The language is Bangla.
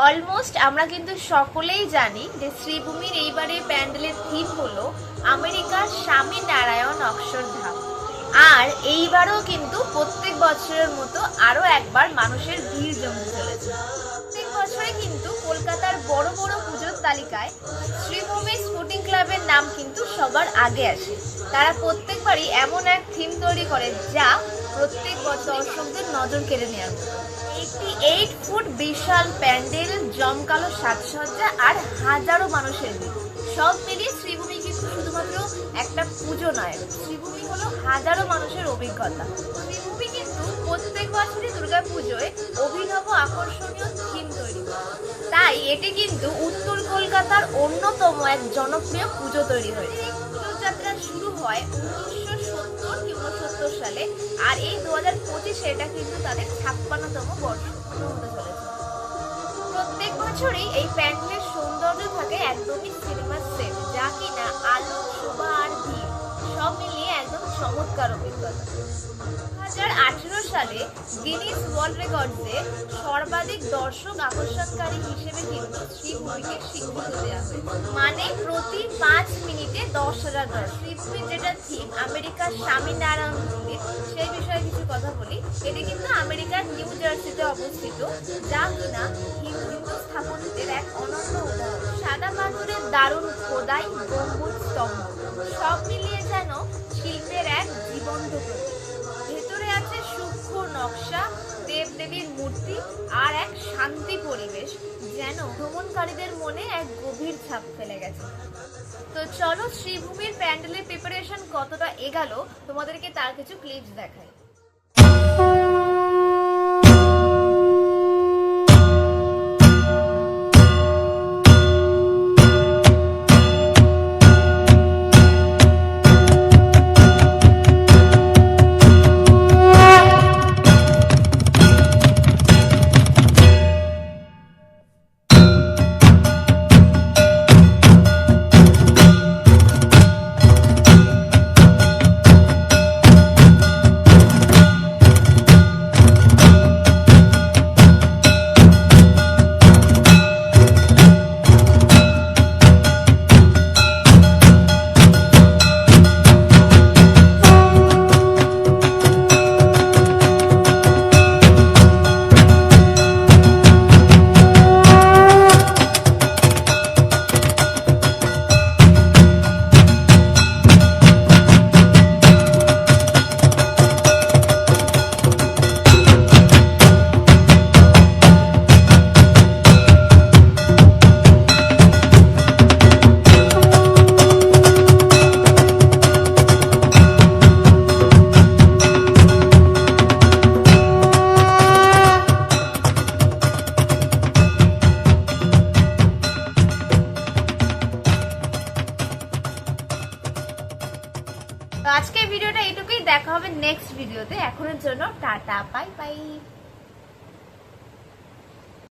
অলমোস্ট আমরা কিন্তু সকলেই জানি যে শ্রীভূমির এইবারে প্যান্ডেলের থিম হলো আমেরিকার স্বামী নারায়ণ অক্ষরধাম আর এইবারও কিন্তু প্রত্যেক বছরের মতো আরও একবার মানুষের ভিড় জমতে চলেছে। প্রত্যেক বছরে কিন্তু কলকাতার বড় বড় পুজোর তালিকায় শ্রীভূমি স্পোর্টিং ক্লাবের নাম কিন্তু সবার আগে আসে। তারা প্রত্যেকবারই এমন এক থিম তৈরি করে যা প্রত্যেক বছর দর্শকদের নজর কেড়ে নেওয়ার মতো একটি এইট ফুট বিশাল প্যান্ডেল, জমকালো সাজসজ্জা আর হাজারো মানুষের সব মিলিয়ে শ্রীভূমি কিন্তু শুধুমাত্র একটা পুজো নয়, শ্রীভূমি হলো হাজারো মানুষের অভিজ্ঞতা। শ্রীভূমি কিন্তু প্রত্যেক বছরই দুর্গা পুজোয় অভিনব আকর্ষণীয় থিম তৈরি তাই এটি কিন্তু উত্তর কলকাতার অন্যতম এক জনপ্রিয় পুজো তৈরি হয়েছে। এই পুজোর যাত্রা শুরু হয় উনিশশো সত্তর উনসত্তর সালে, আর এই দু হাজার পঁচিশে এটা কিন্তু তাদের ছাপ্পান্নতম বর্ষ হতে প্রত্যেক বছরই এই প্যান্ডেলের সৌন্দর্য থাকে একদমই সিনেমার সেট যা কিনা আলো আঠেরো সালে গিনিস ওয়ার্ল্ড রেকর্ডসে সর্বাধিক দর্শক আকর্ষণকারী হিসেবে কিন্তু শ্রীভূমিকে স্বীকৃতি দেওয়া হয়েছে মানে প্রতি পাঁচ মিনিটে দশ হাজার দর্শক। শ্রীভূমির যেটা থিম আমেরিকার স্বামীনারায়ণ মন্দির, সেই বিষয়ে কিছু কথা বলি। এটি কিন্তু আমেরিকার নিউ জার্সিতে অবস্থিত, যা কিনা হিন্দু স্থাপত্যের এক অনন্য সাদা পাথরের দারুণ খোদাই গম্বুজ স্তম্ভ। সব মিলিয়ে যেন শিল্পের এক ভেতরে আছে সূক্ষ্ম নকশা, দেবদেবীর মূর্তি আর এক শান্তি পরিবেশ যেন ভ্রমণকারীদের মনে এক গভীর ছাপ ফেলে গেছে। তো চলো, শ্রীভূমির প্যান্ডেলের প্রিপারেশন কতটা এগালো, তোমাদেরকে তার কিছু ক্লিপস দেখাই। আজকের ভিডিওটা এইটুকুই দেখা হবে নেক্সট ভিডিওতে এখনের জন্য টাটা বাই বাই